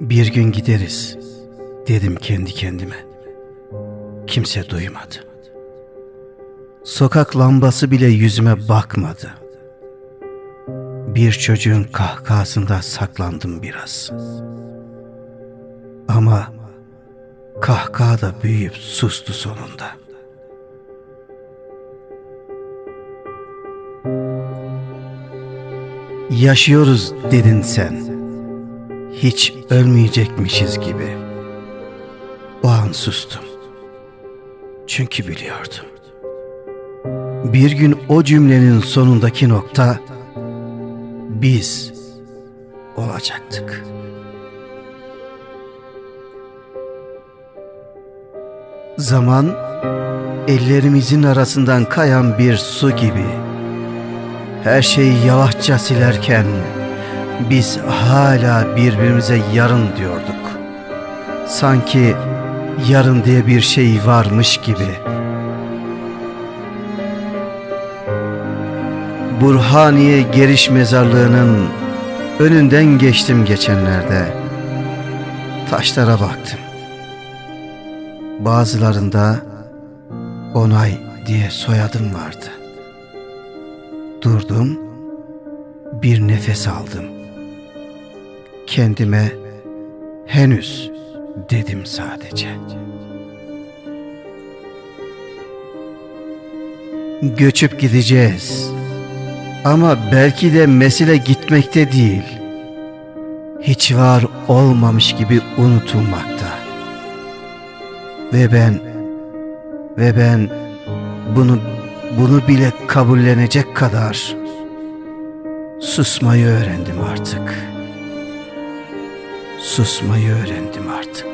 Bir gün gideriz dedim kendi kendime. Kimse duymadı. Sokak lambası bile yüzüme bakmadı. Bir çocuğun kahkahasında saklandım biraz. Ama kahkaha da büyüyüp sustu sonunda. Yaşıyoruz dedin sen. Hiç ölmeyecekmişiz gibi. O an sustum. Çünkü biliyordum. Bir gün o cümlenin sonundaki nokta biz olacaktık. Zaman ellerimizin arasından kayan bir su gibi. Her şeyi yavaşça silerken biz hala birbirimize yarın diyorduk. Sanki yarın diye bir şey varmış gibi. Burhaniye Geriş Mezarlığı'nın önünden geçtim geçenlerde. Taşlara baktım. Bazılarında Onay diye soyadım vardı. Durdum, bir nefes aldım. Kendime henüz dedim sadece. Göçüp gideceğiz. Ama belki de mesele gitmekte değil. Hiç var olmamış gibi unutulmakta. Ve ben ve ben bunu bunu bile kabullenecek kadar susmayı öğrendim artık. Susmayı öğrendim artık.